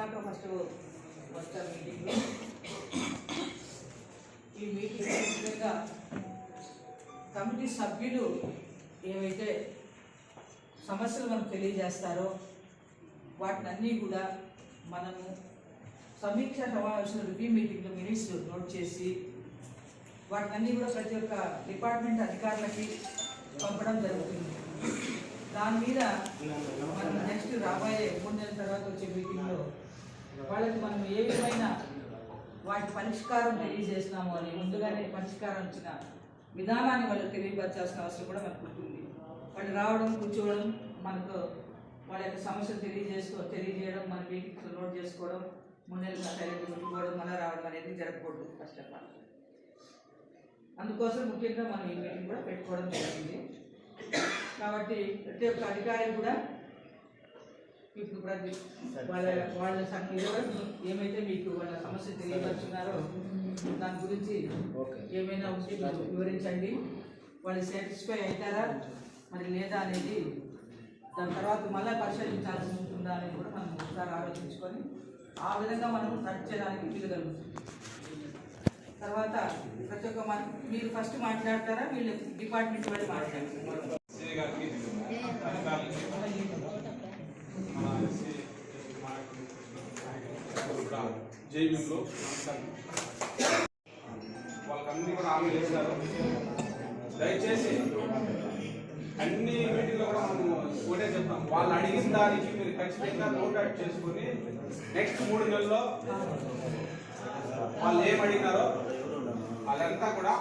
వచ్చినాక ఫస్ట్ వస్తారు మీటింగ్లో ఈ మీటింగ్ ముఖ్యంగా కమిటీ సభ్యులు ఏవైతే సమస్యలు మనకు తెలియజేస్తారో వాటిని అన్నీ కూడా మనము సమీక్ష సమావేశంలో రివ్యూ మీటింగ్లో మినిట్స్ నోట్ చేసి వాటిని అన్నీ కూడా ప్రతి ఒక్క డిపార్ట్మెంట్ అధికారులకి పంపడం జరుగుతుంది. దాని మీద మనం నెక్స్ట్ రాబోయే మూడు నెలల తర్వాత వచ్చే మీటింగ్లో వాళ్ళకి మనం ఏ విధమైన వాటి పరిష్కారం తెలియజేసినాము అని ముందుగానే పరిష్కారం వచ్చిన విధానాన్ని వాళ్ళకి తెలియపరచాల్సిన అవసరం కూడా మనకు ఉంటుంది. వాళ్ళు రావడం కూర్చోవడం మనకు వాళ్ళ యొక్క సమస్యలు తెలియజేసుకో తెలియజేయడం మన మీటింగ్స్ నోట్ చేసుకోవడం మూడు నెలలు సైలెంట్ ఉండిపోవడం మళ్ళీ రావడం అనేది జరగకూడదు ఫస్ట్ ఆఫ్ ఆల్ అందుకోసం ముఖ్యంగా మనం ఈ మీటింగ్ కూడా పెట్టుకోవడం జరిగింది. కాబట్టి ప్రతి ఒక్క అధికారి కూడా ఇప్పుడు ప్రతి వాళ్ళ వాళ్ళ సంఖ్యలో ఏమైతే మీకు వాళ్ళ సమస్య తెలియపరుచున్నారో దాని గురించి ఏమైనా ఉంటే వివరించండి. వాళ్ళు సాటిస్ఫై అవుతారా? మరి లేదా అనేది దాని తర్వాత మళ్ళీ పరిశీలించాల్సి ఉంటుందా అనేది కూడా మనం ఒకసారి ఆలోచించుకొని ఆ విధంగా మనం నడిచేదానికి వీలుగలుగుతుంది. తర్వాత ప్రతి ఒక్క మీరు ఫస్ట్ మాట్లాడతారా? వీళ్ళు డిపార్ట్మెంట్ వాళ్ళు మాట్లాడతారు ఎస్సీ గారికి అధికారులకి మన ఎస్సీ కూడా వాళ్ళకన్నీ కూడా హామీ చేశారు దయచేసి అన్ని మీటింగ్లో కూడా మనము ఒకటే చెప్తాం. వాళ్ళు అడిగిన దానికి మీరు ఖచ్చితంగా నోట్ చేసుకొని నెక్స్ట్ మూడు నెలల్లో వాళ్ళు ఏం అడిగినారో వాళ్ళంతా కూడా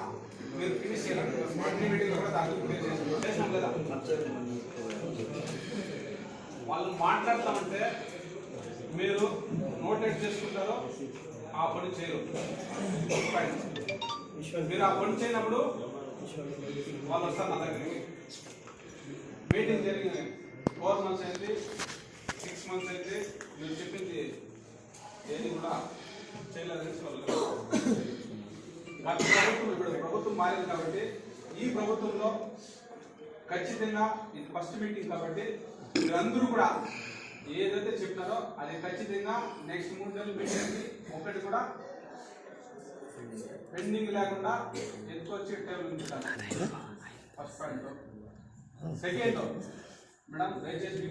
మీరు ఫినిష్ చేయాలి అన్ని మీటింగ్లో కూడా దాన్ని క్లియర్ చేసి కదా వాళ్ళు మాట్లాడతామంటే మీరు నోటెడ్ చేసుకుంటారో ఆ పని చేయరు. మీరు ఆ పని చేయనప్పుడు వాళ్ళు వస్తారు నా దగ్గరికి. మీటింగ్ జరిగింది ఫోర్ మంత్స్ అయింది సిక్స్ మంత్స్ అయింది. మీరు చెప్పింది ఏది కూడా చేయలేదని వాళ్ళు గత ప్రభుత్వం ఇప్పుడు ప్రభుత్వం మారింది కాబట్టి ఈ ప్రభుత్వంలో ఖచ్చితంగా ఇది ఫస్ట్ మీటింగ్ కాబట్టి మీరందరూ కూడా ఏదైతే చెప్పారో అది ఖచ్చితంగా నెక్స్ట్ మూడు నెలలు మీటింగ్ ఒకటి కూడా పెండింగ్ లేకుండా ఎత్తుకొచ్చి టైం ఉంచుతాను ఫస్ట్ పాయింట్ సెకండ్ మేడం దయచేసి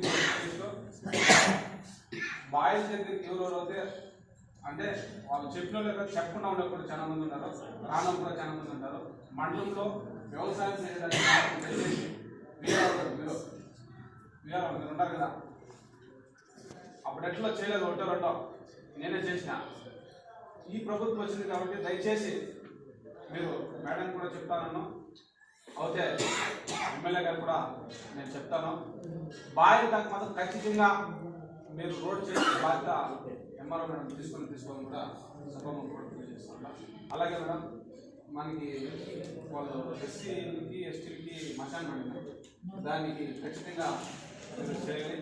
బాయ్స్ దగ్గరికి ఎవరెవరు అయితే అంటే వాళ్ళు చెప్పిన వాళ్ళు చెప్పకుండా ఉండే కూడా చాలా మంది ఉన్నారు రాను కూడా చాలా మంది ఉంటారు. మండలంలో వ్యవసాయం చేయడానికి దయచేసి మీరు. వీఆర్ మీరు ఉంటారు కదా. అప్పుడు ఎట్లా చేయలేదు ఒకటో రెండో. నేనే చేసిన. ఈ ప్రభుత్వం వచ్చింది కాబట్టి దయచేసి మీరు మేడం కూడా చెప్తానన్నా. అయితే ఎమ్మెల్యే గారు కూడా నేను చెప్తాను. బాధ్యత మాత్రం ఖచ్చితంగా మీరు రోడ్ చేసే బాధ్యత ఎంఆర్ఓ మేడం తీసుకొని తీసుకొని కూడా సభను కూడా తెలియజేస్తాను. అలాగే మేడం మనకి వాళ్ళు ఎస్సీలకి ఎస్టీలకి మశాన్ పడింది. దానికి ఖచ్చితంగా చేయాలి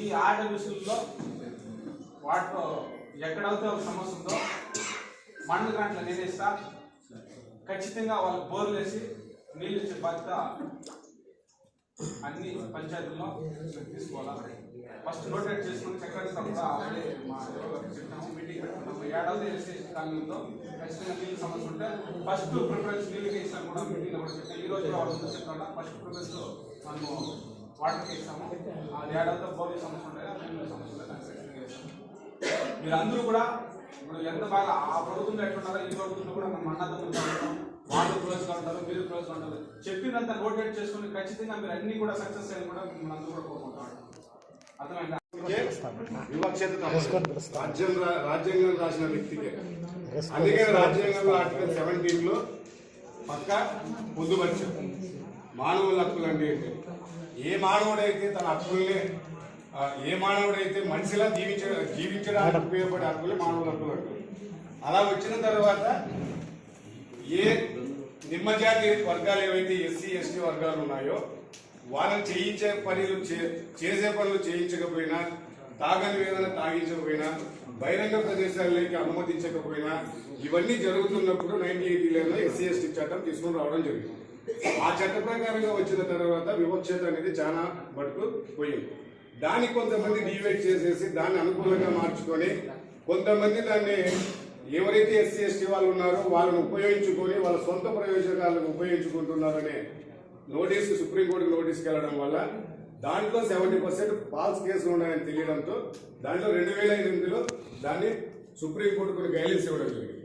ఈ ఆట విషయంలో వాటిలో ఎక్కడైతే ఒక సమస్య ఉందో మండల గ్రాంట్లు నేను ఇస్తా. ఖచ్చితంగా వాళ్ళు బోర్లు వేసి నీళ్ళు ఇచ్చే బాధ్యత అన్ని పంచాయతీల్లో తీసుకోవాలి? ఫస్ట్ నోటేట్ చేసుకుని సెక్రటరీ కూడా ఆల్రెడీ మా ఎవరో మీటింగ్ పెట్టుకున్నాము. ఏడాది వేసి కాలంలో ఖచ్చితంగా నీళ్ళు సమస్య ఉంటే ఫస్ట్ ప్రిఫరెన్స్ నీళ్ళకి ఇస్తాను కూడా మీటింగ్ కూడా చెప్పాం ఈ రోజు కూడా వాళ్ళు ఫస్ట్ ప్రిఫరెన్స్ మనము వాటర్కి ఇస్తాము అది ఏడాదితో బోర్లు సమస్య ఇస్తాము మీరందరూ కూడా ఇప్పుడు ఎంత బాగా ఆ ప్రభుత్వంలో ఎట్లున్నారో ఈ ప్రభుత్వంలో కూడా మనం అన్నదమ్ములు వాళ్ళు క్లోజ్గా ఉంటారు మీరు క్లోజ్గా ఉంటారు. చెప్పినంత నోటెడ్ చేసుకుని ఖచ్చితంగా మీరు అన్ని కూడా సక్సెస్ అయ్యి కూడా మిమ్మల్ని అందరూ కూడా కోరుకుంటారు అర్థమైందా? రాజ్యాంగం రాసిన వ్యక్తికి. అందుకే రాజ్యాంగంలో ఆర్టికల్ సెవెంటీన్లో పక్క పొందుపరిచాం మానవుల హక్కులు అంటే ఏంటి? ఏ మానవుడైతే తన హక్కుల్ని ఏ మానవుడైతే మనిషిలా జీవించ జీవించడానికి ఉపయోగపడే హక్కులే మానవుల హక్కులు అంటారు అలా వచ్చిన తర్వాత ఏ నిమ్మజాతి వర్గాలు ఏవైతే ఎస్సీ ఎస్టీ వర్గాలు ఉన్నాయో వాళ్ళని చేయించే పనులు చే- చేసే పనులు చేయించకపోయినా తాగని వేదన తాగించకపోయినా బహిరంగ ప్రదేశాలలోకి అనుమతించకపోయినా ఇవన్నీ జరుగుతున్నప్పుడు నైన్టీ ఎయిటీలో ఎస్సీ ఎస్టీ చట్టం తీసుకుని రావడం జరిగింది. ఆ చట్ట ప్రకారంగా వచ్చిన తర్వాత వివక్షత అనేది చాలా మటుకు పోయింది. దాన్ని కొంతమంది డివైడ్ చేసేసి దాన్ని అనుకూలంగా మార్చుకొని కొంతమంది దాన్ని ఎవరైతే ఎస్సీ ఎస్టీ వాళ్ళు ఉన్నారో వాళ్ళని ఉపయోగించుకొని వాళ్ళ సొంత ప్రయోజనాలను ఉపయోగించుకుంటున్నారనే నోటీస్ సుప్రీంకోర్టు నోటీస్కి వెళ్ళడం వల్ల దాంట్లో సెవెంటీ పర్సెంట్ ఫాల్స్ కేసులు ఉన్నాయని తెలియడంతో దాంట్లో రెండు వేల ఎనిమిదిలో దాన్ని సుప్రీంకోర్టు కొన్ని గైడెన్స్ ఇవ్వడం జరిగింది.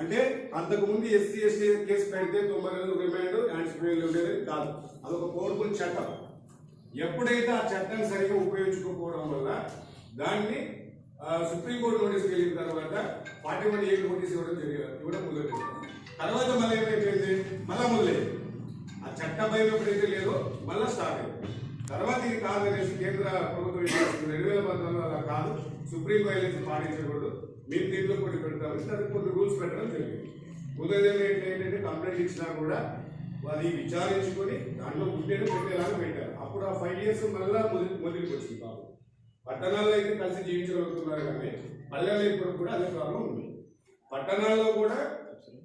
అంటే అంతకుముందు ఎస్సీ ఎస్టీ కేసు పెడితే తొంభై రోజులు రిమాండ్ యాంటిసిపేట్ ఉండేది కాదు. అదొక పవర్ఫుల్ చట్టం. ఎప్పుడైతే ఆ చట్టాన్ని సరిగా ఉపయోగించుకోకపోవడం వల్ల దాన్ని సుప్రీంకోర్టు నోటీస్కి వెళ్ళిన తర్వాత ఫార్టీ వన్ ఎయిట్ నోటీస్ ఇవ్వడం జరిగింది. ఇవ్వడం మొదలుపెట్టింది తర్వాత మళ్ళీ ఏమైపోయింది? మళ్ళా మొదలైంది ఆ చట్టం భయం ఎప్పుడైతే లేదో మళ్ళా స్టార్ట్ అయింది తర్వాత ఇది కాదు అనేసి కేంద్ర ప్రభుత్వం రెండు వేల పంతొమ్మిది అలా కాదు. సుప్రీం వైలెన్స్ పాటించకూడదు. మీరు దీంట్లో కొన్ని పెడతారు. దానికి కొన్ని రూల్స్ పెట్టడం జరిగింది. ఉదయం ఏంటంటే కంప్లైంట్ ఇచ్చినా కూడా అది విచారించుకొని దాంట్లో ఉంటేనే పెట్టేలాగా పెట్టారు. అప్పుడు ఆ ఫైవ్ ఇయర్స్ మళ్ళా మొదటి మొదటికి వచ్చింది బాబు. పట్టణాల్లో అయితే కలిసి జీవించగలుగుతున్నారు కానీ పల్లెల్లో ఇప్పుడు కూడా అదే ప్రాబ్లం ఉంది. పట్టణాల్లో కూడా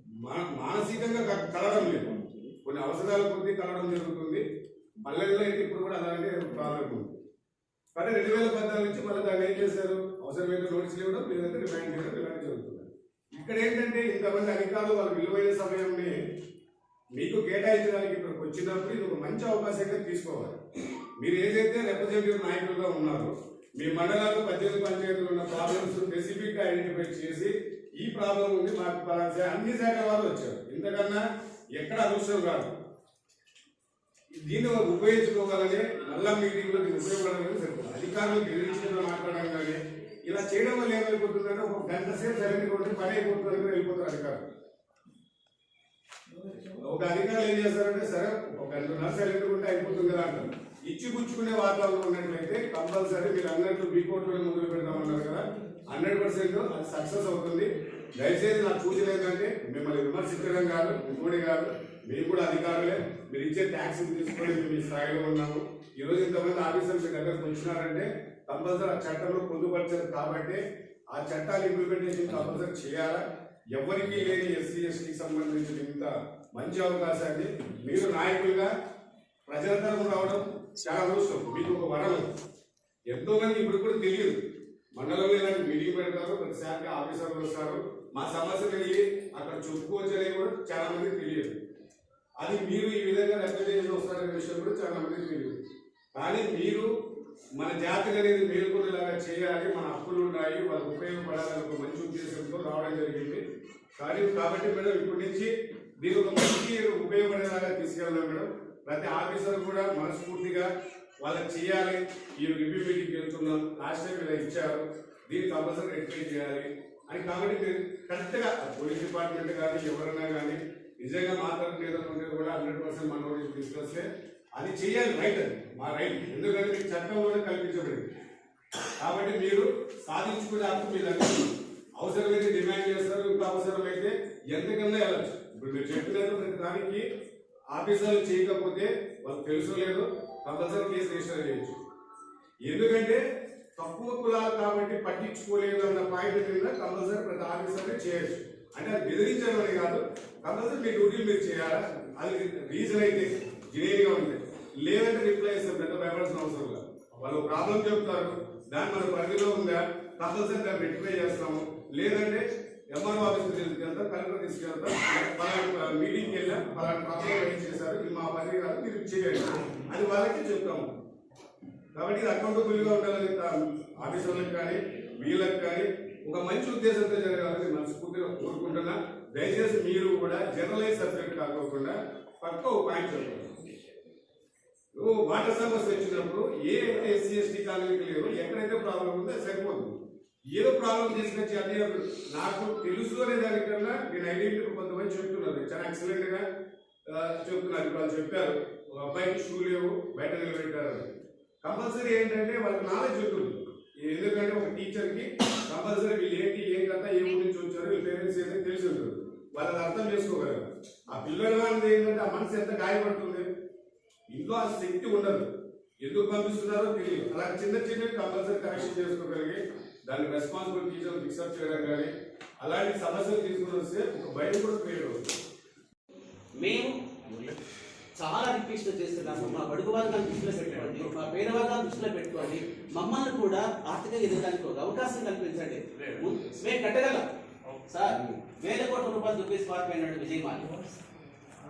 మా- మానసికంగా కలడం లేదు. కొన్ని అవసరాల కొద్దీ కలవడం జరుగుతుంది. పల్లెల్లో అయితే ఇప్పుడు కూడా అలాగే ప్రాబ్లం ఉంది. కానీ రెండు వేల పద్నాలుగు నుంచి మళ్ళీ దాన్ని ఏం చేశారు? అవసరమైతే నోటీసులు ఇవ్వడం లేదంటే రిమైండ్ చేయడం ఇలాంటి జరుగుతుంది. ఇక్కడ ఏంటంటే ఇంతమంది అధికారులు వాళ్ళ విలువైన సమయాన్ని మీకు కేటాయించడానికి ఇక్కడికి వచ్చినప్పుడు ఇది ఒక మంచి అవకాశంగా తీసుకోవాలి. మీరు ఏదైతే రిప్రజెంటేటివ్ నాయకులుగా ఉన్నారో మీ మండలాలు పద్దెనిమిది పంచాయతీలు ఉన్న ప్రాబ్లమ్స్ స్పెసిఫిక్గా ఐడెంటిఫై చేసి ఈ ప్రాబ్లం ఉంది మాకు పలానా అన్ని శాఖల వారు వచ్చారు. ఇంతకన్నా ఎక్కడ అదృష్టం కాదు దీన్ని ఉపయోగించుకోగలనే మళ్ళా మీటింగ్లో ఉపయోగపడాలని అధికారులు గెలిచిన మాట్లాడడం కానీ ఇలా ఒక గంట సేపు జరిగినటువంటి పని అయిపోతుంది వెళ్ళిపోతారు అధికారులు. ఒక అధికారులు ఏం చేస్తారంటే సరే ఒక గంటన్నర సైలెంట్ ఉంటే అయిపోతుంది కదా అంటారు. ఇచ్చి పుచ్చుకునే వాతావరణం ఉన్నట్లయితే కంపల్సరీ మీరు అన్నట్టు కోర్టులో మొదలు పెడతామన్నారు కదా హండ్రెడ్ పర్సెంట్ అది సక్సెస్ అవుతుంది. దయచేసి నాకు సూచన ఏంటంటే మిమ్మల్ని విమర్శించడం కాదు ఇంకోటి కాదు. మీరు కూడా అధికారులే. మీరు ఇచ్చే ట్యాక్స్ తీసుకొని మేము ఈ స్థాయిలో ఉన్నాము. ఈ ఇంతమంది ఆఫీసర్స్ మీ దగ్గరకు వచ్చినారంటే కంపల్సరీ ఆ చట్టంలో పొందుపరిచారు కాబట్టి ఆ చట్టాలు ఇంప్లిమెంటేషన్ కంపల్సరీ చేయాలా? ఎవరికి లేని ఎస్సీ ఎస్టీకి సంబంధించిన ఇంత మంచి అవకాశాన్ని మీరు నాయకులుగా ప్రజలందరూ రావడం చాలా అవసరం మీకు ఒక వరం. ఎంతో మంది ఇప్పుడు కూడా తెలియదు. మండలంలో ఇలాంటి మీటింగ్ పెడతారు ప్రతి శాఖ ఆఫీసర్లు వస్తారు. మా సమస్యలు వెళ్ళి అక్కడ చెప్పుకోవచ్చు అనేది కూడా చాలా మంది తెలియదు. అది మీరు ఈ విధంగా రిప్రజెంటేషన్ వస్తారనే విషయం కూడా చాలా మందికి తెలియదు. కానీ మీరు మన జాతిని అనేది మేల్కొనేలాగా చేయాలి మన హక్కులు ఉన్నాయి వాళ్ళకు ఉపయోగపడాలని ఒక మంచి ఉద్దేశంతో రావడం జరిగింది. కానీ కాబట్టి మేడం ఇప్పటి నుంచి దీని ఒక మంచి ఉపయోగపడేలాగా తీసుకెళ్దాం మేడం. ప్రతి ఆఫీసర్ కూడా మనస్ఫూర్తిగా వాళ్ళకి చేయాలి. ఈ రివ్యూ మీటింగ్కి వెళ్తున్నాం. లాస్ట్ టైం ఇలా ఇచ్చారు. దీన్ని కంపల్సరీ ఎక్స్ప్లెయిన్ చేయాలి అని కాబట్టి మీరు కరెక్ట్గా పోలీస్ డిపార్ట్మెంట్ కానీ ఎవరైనా కానీ నిజంగా మాత్రం లేదనుకుంటే కూడా హండ్రెడ్ పర్సెంట్ మన తీసుకొస్తే అది చేయాలి రైట్ అది. మా రైట్ ఎందుకంటే మీకు చట్టంలోనే కల్పించబడింది. కాబట్టి మీరు సాధించుకునే హక్కు మీ దగ్గర అవసరమైతే డిమాండ్ చేస్తారు ఇంకా అవసరమైతే ఎంతకన్నా వెళ్ళచ్చు. ఇప్పుడు మీరు చెప్పలేదు ప్రతి దానికి ఆఫీసర్లు చేయకపోతే వాళ్ళకి తెలుసు లేదు కంపల్సరీ కేసు రిజిస్టర్ చేయొచ్చు. ఎందుకంటే తక్కువ కులాలు కాబట్టి పట్టించుకోలేదు అన్న పాయింట్ కింద కంపల్సరీ ప్రతి ఆఫీసర్ని చేయొచ్చు. అంటే అది బెదిరించడం అని కాదు కంపల్సరీ మీ డ్యూటీలు మీరు చేయాలా? అది రీజన్ అయితే జినేగా ఉంది లేదంటే రిప్లై చేస్తే పెద్ద భయపడాల్సిన అవసరం లేదు. వాళ్ళు ప్రాబ్లం చెప్తారు. దాని మన పరిధిలో ఉందా? తప్పనిసరి దాన్ని రెక్టిఫై చేస్తాము. లేదంటే ఎంఆర్ఓ ఆఫీస్కి తీసుకెళ్తాం కలెక్టర్ తీసుకెళ్తాం. పలానా మీటింగ్కి వెళ్ళాం పలానా ప్రాబ్లం ఏం చేశారు? ఇది మా పరిధి కాదు మీరు చేయండి. అది వాళ్ళకి చెప్తాము. కాబట్టి ఇది అకౌంటబుల్గా ఉండాలని ఆఫీసర్లకు కానీ వీళ్ళకి కానీ ఒక మంచి ఉద్దేశంతో జరగాలని మనస్ఫూర్తిగా కోరుకుంటున్నా. దయచేసి మీరు కూడా జనరలైజ్ సబ్జెక్ట్ కాకోకుండా పక్క ఒక పాయింట్ చెప్పండి. వాటర్ సమస్య వచ్చినప్పుడు ఏ ఎస్సీ ఎస్టీ కాలనీకి లేవు ఎక్కడైతే ప్రాబ్లం ఉందో సరిపోదు. సరిపోతుంది ఏదో ప్రాబ్లం తీసుకొచ్చి అన్ని నాకు తెలుసు అనే దానికన్నా నేను ఐడెంటిటీ కొంతమంది చెప్తున్నారు. చాలా ఎక్సలెంట్గా చెప్తున్నారు. వాళ్ళు చెప్పారు ఒక అబ్బాయికి షూ లేవు బయట నిలబెట్టారు. అని. కంపల్సరీ ఏంటంటే వాళ్ళకి నాలెడ్జ్ ఉంటుంది. ఎందుకంటే ఒక టీచర్కి కంపల్సరీ వీళ్ళు ఏంటి ఏం కథ ఏ ఊరి నుంచి వచ్చారు వీళ్ళ పేరెంట్స్ ఏంటో తెలిసి ఉంటుంది వాళ్ళు అర్థం చేసుకోగలరు. ఆ పిల్లల వాళ్ళది ఏంటంటే ఆ మనసు ఎంత గాయపడుతుంది ఇంట్లో ఆ శక్తి ఉండదు. ఎందుకు పంపిస్తున్నారో తెలియదు. అలా చిన్న చిన్నవి కంపల్సరీ కరెక్షన్ చేసుకోగలిగి దాన్ని రెస్పాన్సిబుల్ టీచర్ ఫిక్సప్ చేయడం కానీ అలాంటి సమస్యలు తీసుకుని వస్తే ఒక భయం కూడా క్రియేట్ అవుతుంది. మేము చాలా పిక్చర్ చేస్తున్నాము మా బడుగు వర్గాన్ని దృష్టిలో పెట్టుకోండి మా పేద వర్గాన్ని దృష్టిలో పెట్టుకోండి. మమ్మల్ని కూడా ఆర్థికంగా ఎదగడానికి ఒక అవకాశం కల్పించండి. మేము కట్టగలం. సార్ వేల కోట్ల రూపాయలు దుబ్బేసి పారిపోయినాడు విజయమాలి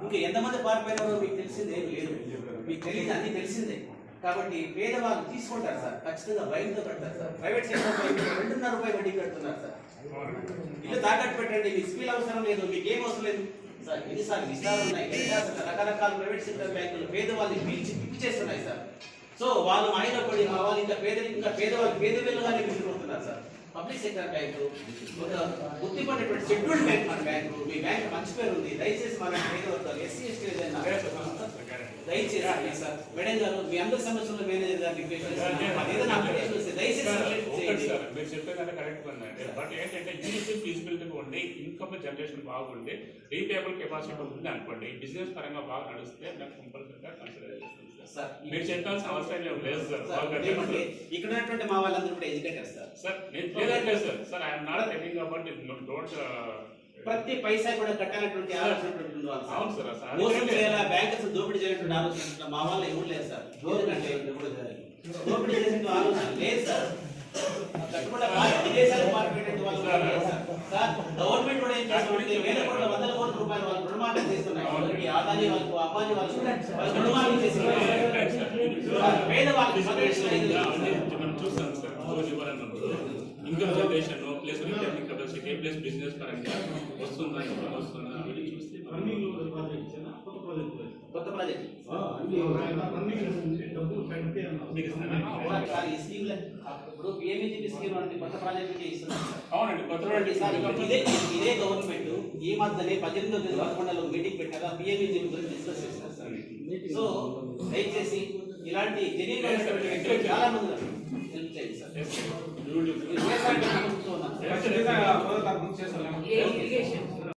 ఇంకా ఎంతమంది పారిపోయినారో మీకు తెలిసిందే? లేదు. మీకు తెలియదు అన్ని తెలిసిందే. కాబట్టి పేదవాళ్ళు తీసుకుంటారు సార్. ఖచ్చితంగా భయంతో కడతారు సార్. ప్రైవేట్ సెక్టర్ రెండున్నర రూపాయలు వడ్డీ కడుతున్నారు సార్. ఇల్లు తాకట్టు పెట్టండి మీకు స్పీల్ అవసరం లేదు మీకు ఏం అవసరం లేదు. సార్ ఎన్నిసార్లు విషయాలు ఉన్నాయి రకరకాల ప్రైవేట్ సెక్టర్ బ్యాంకులు పేదవాళ్ళని పిలిచి పిచ్చి చేస్తున్నాయి సార్. సో వాళ్ళు మాయలో పడి వాళ్ళు ఇంకా పేద ఇంకా పేదవాళ్ళు పేద పిల్లగానే మిగిలిపోతున్నారు సార్. పబ్లిక్ సెక్టర్ బ్యాంకు ఒక గుర్తిపడినటువంటి షెడ్యూల్డ్ బ్యాంక్ మన బ్యాంకు మీ బ్యాంక్ మంచి పేరు ఉంది. దయచేసి మన ఎస్సీ ఎస్టీ ఏదైనా దయచేసి సార్. మేడం గారు మీ అందరి సమస్యలు మేనేజర్ గారు ఏదైనా వస్తే దయచేసి మీరు కరెక్ట్ ఉందండి బట్ ఏంటంటే యూనిటీ ఫీజిబిలిటీ ఉండి ఇన్కమ్ జనరేషన్ బాగుండి రీపేబుల్ కెపాసిటీ ఉంది అనుకోండి బిజినెస్ పరంగా బాగా నడిస్తే నాకు కంపల్సరీగా కన్సిడర్ సార్ మీరు చెప్పాల్సిన అవసరం లేదు సార్ ఇక్కడ ఉన్నటువంటి మా వాళ్ళందరూ కూడా ఎడ్యుకేటర్ సార్. సార్ నేను లేదంటే sir sir I'm not telling about don't ప్రతి పైసా కూడా కట్టాలన్నటువంటి ఆలోచన. అవును సార్, మోసం చేయాలా బ్యాంకర్స్ దోపిడీ చేయాలంటే ఆలోచన మా వాళ్ళు ఎవరు లేదు సార్. ఎందుకంటే దోపిడీ చేసే ఆలోచన లేదు సార్. విదేశాలకు పారిపోయేటువంటి వాళ్ళు సార్. సార్ గవర్నమెంట్ కూడా ఏం చేస్తుందంటే వేల కోట్ల వందల రూపాయలు వాళ్ళు రుణమాఫీ చేస్తున్నాయి. వాళ్ళకి ఆదాని వాళ్ళకు అమ్మాని వాళ్ళకు వాళ్ళు రుణమాఫీ చేస్తున్నారు. Income generation plus returning capacity plus business పరంగా వస్తుందా ఇప్పుడు వస్తుందా అవన్నీ చూస్తే ఇప్పుడు పిఎంఈజీపీ స్కీమ్ అంటే కొత్త ప్రాజెక్ట్ ఇస్తున్నారు. అవునండి కొత్త ఇదే ఇదే గవర్నమెంట్ ఈ మధ్యనే పద్దెనిమిదో తేదీ పదకొండులో మీటింగ్ పెట్టారా పిఎంఈజీ గురించి డిస్కస్ చేస్తారు సార్ సో దయచేసి ఇలాంటి జెన్యున్ చాలా మంది. హెల్ప్ చేయండి సార్ ఇరిగేషన్